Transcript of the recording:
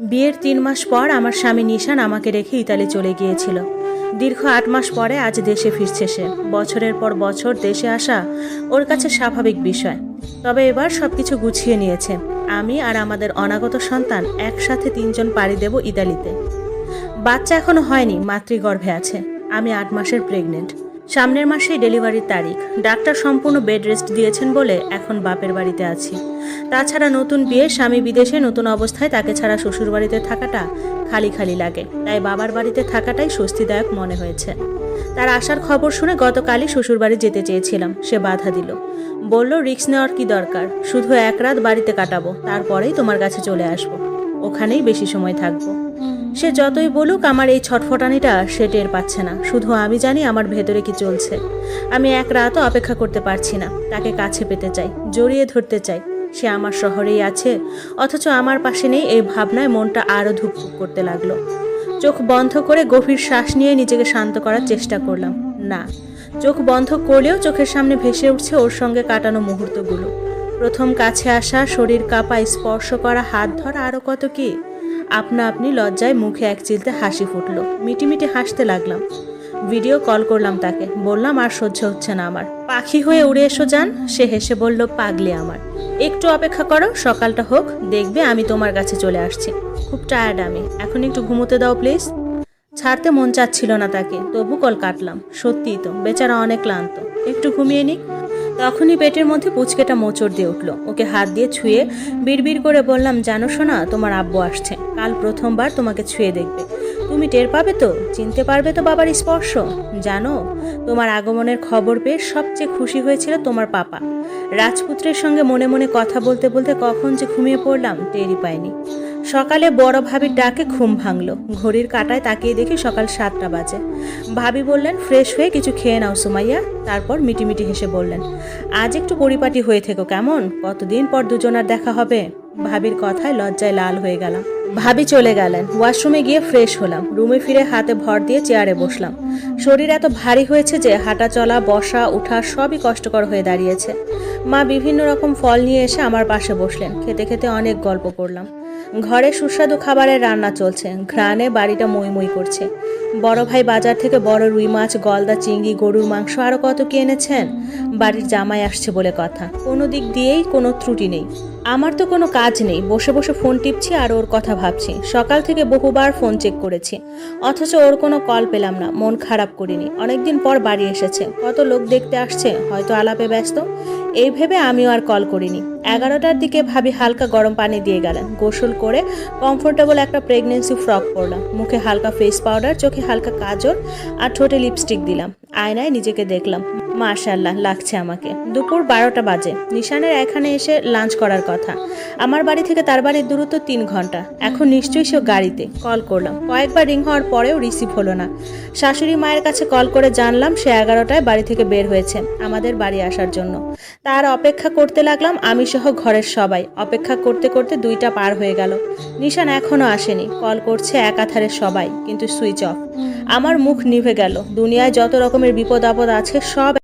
বিয়ের তিন মাস পর আমার স্বামী নিশান আমাকে রেখে ইতালি চলে গিয়েছিল। দীর্ঘ আট মাস পরে আজ দেশে ফিরছে সে। বছরের পর বছর দেশে আসা ওর কাছে স্বাভাবিক বিষয়। তবে এবার সব কিছু গুছিয়ে নিয়েছে। আমি আর আমাদের অনাগত সন্তান একসাথে তিনজন পাড়ি দেব ইতালিতে। বাচ্চা এখনও হয়নি, মাতৃগর্ভে আছে। আমি আট মাসের প্রেগনেন্ট সামনের মাসেই ডেলিভারির তারিখ। ডাক্তার সম্পূর্ণ বেড রেস্ট দিয়েছেন বলে এখন বাপের বাড়িতে আছি। তাছাড়া নতুন বিয়ে, স্বামী বিদেশে নতুন অবস্থায় তাকে ছাড়া শ্বশুর বাড়িতে থাকাটা খালি খালি লাগে। তাই বাবার বাড়িতে থাকাটাই স্বস্তিদায়ক মনে হয়েছে। তার আসার খবর শুনে গতকালই শ্বশুরবাড়ি যেতে চেয়েছিলাম। সে বাধা দিল। বলল রিক্স নেওয়ার কি দরকার? শুধু এক রাত বাড়িতে কাটাবো, তারপরেই তোমার কাছে চলে আসব। ওখানেই বেশি সময় থাকব। সে যতই বলুক আমার এই ছটফটানিটা সে টের পাচ্ছে না। শুধু আমি জানি আমার ভেতরে কি চলছে। আমি এক রাতও অপেক্ষা করতে পারছি না। তাকে কাছে পেতে চাই, জড়িয়ে ধরতে চাই। সে আমার শহরেই আছে, অথচ আমার পাশে নেই এই ভাবনায় মনটা আরও ধুকপুক করতে লাগল। চোখ বন্ধ করে গভীর শ্বাস নিয়ে নিজেকে শান্ত করার চেষ্টা করলাম। না, চোখ বন্ধ করলেও চোখের সামনে ভেসে উঠছে ওর সঙ্গে কাটানো মুহূর্তগুলো। প্রথম কাছে আসা, শরীর কাঁপা, স্পর্শ করা, হাত ধরা আরও কত কি? আপনা আপনি লজ্জায় মুখে এক চিলতে হাসি ফুটলো। মিটিমিটি হাসতে লাগলাম। ভিডিও কল করলাম তাকে। বললাম, আর সহ্য হচ্ছে না আমার। পাখি হয়ে উড়ে এসো যান। সে হেসে বলল, পাগলে আমার। একটু অপেক্ষা করো, সকালটা হোক। দেখবে আমি তোমার কাছে চলে আসছি। খুব টায়ার্ড আমি। এখন একটু ঘুমোতে দাও প্লিজ ছাড়তে মন চাচ্ছিল না তাকে। তবু কল কাটলাম। সত্যিই তো, বেচারা অনেক ক্লান্ত। একটু ঘুমিয়ে নিক। তখনই পেটের মধ্যে পুচকেটা মোচড় দিয়ে উঠল। ওকে হাত দিয়ে ছুঁয়ে বিড়বিড় করে বললাম, জানো শোনা তোমার আব্বু আসছে। কাল প্রথমবার তোমাকে ছুঁয়ে দেখবে। তুমি টের পাবে তো? চিনতে পারবে তো বাবার স্পর্শ? জানো, তোমার আগমনের খবর পেয়ে সবচেয়ে খুশি হয়েছিল তোমার পাপা। রাজপুত্রের সঙ্গে মনে মনে কথা বলতে বলতে কখন যে ঘুমিয়ে পড়লাম, টেরই পাইনি। সকালে বড় ভাবির ডাকে ঘুম ভাঙলো। ঘড়ির কাঁটায় তাকিয়ে দেখি সকাল সাতটা বাজে। ভাবি বললেন, ফ্রেশ হয়ে কিছু খেয়ে নাও সুমাইয়া। তারপর মিটিমিটি হেসে বললেন, আজ একটু পরিপাটি হয়ে থেকো কেমন? কতদিন পর দুজনার দেখা হবে? ভাবির কথায় লজ্জায় লাল হয়ে গেলাম। ভাবি চলে গেলেন। ওয়াশরুমে গিয়ে ফ্রেশ হলাম। রুমে ফিরে হাতে ভর দিয়ে চেয়ারে বসলাম। শরীর এত ভারী হয়েছে যে হাঁটা চলা, বসা, উঠা সবই কষ্টকর হয়ে দাঁড়িয়েছে। মা বিভিন্ন রকম ফল নিয়ে এসে আমার পাশে বসলেন। খেতে খেতে অনেক গল্প করলাম। ঘরে সুস্বাদু খাবারের রান্না চলছে। ঘ্রাণে বাড়িটা মই মই করছে। বড় ভাই বাজার থেকে বড় রুই মাছ, গলদা চিংড়ি, গরুর মাংস আরও কত কি এনেছেন? বাড়ির জামাই আসছে বলে কথা। কোনো দিক দিয়েই কোনো ত্রুটি নেই। আমার তো কোনো কাজ নেই। বসে বসে ফোন টিপছি আর ওর কথা ভাবছি। সকাল থেকে বহুবার ফোন চেক করেছি। অথচ ওর কোনো কল পেলাম না। মন খারাপ করিনি। অনেকদিন পর বাড়ি এসেছে। কত লোক দেখতে আসছে। হয়তো আলাপে ব্যস্ত। এই ভেবে আমিও আর কল করিনি। এগারোটার দিকে ভাবি হালকা গরম পানি দিয়ে গেলেন। গোসল করে কমফোর্টেবল একটা প্রেগনেন্সি ফ্রক পরলাম। মুখে হালকা ফেস পাউডার চোখে হালকা কাজল আর ঠোঁটে লিপস্টিক দিলাম। আয়নায় নিজেকে দেখলাম। মাশাল্লাহ লাগছে আমাকে। দুপুর বারোটা বাজে। নিশানের এখানে এসে লাঞ্চ করার কথা। আমার বাড়ি থেকে তার বাড়ির দূরত্ব তিন ঘণ্টা। এখন নিশ্চয়ই সে গাড়িতে। কল করলাম। কয়েকবার রিং হওয়ার পরেও রিসিভ হলো না। শাশুড়ি মায়ের কাছে কল করে জানলাম সে এগারোটায় বাড়ি থেকে বের হয়েছে আমাদের বাড়ি আসার জন্য। তার অপেক্ষা করতে লাগলাম আমি সহ ঘরের সবাই। অপেক্ষা করতে করতে দুইটা পার হয়ে গেল। নিশান এখনও আসেনি। কল করছে একাধারে সবাই, কিন্তু সুইচ অফ আমার মুখ নিভে গেল। দুনিয়ায় যত রকমের বিপদ আপদ আছে সব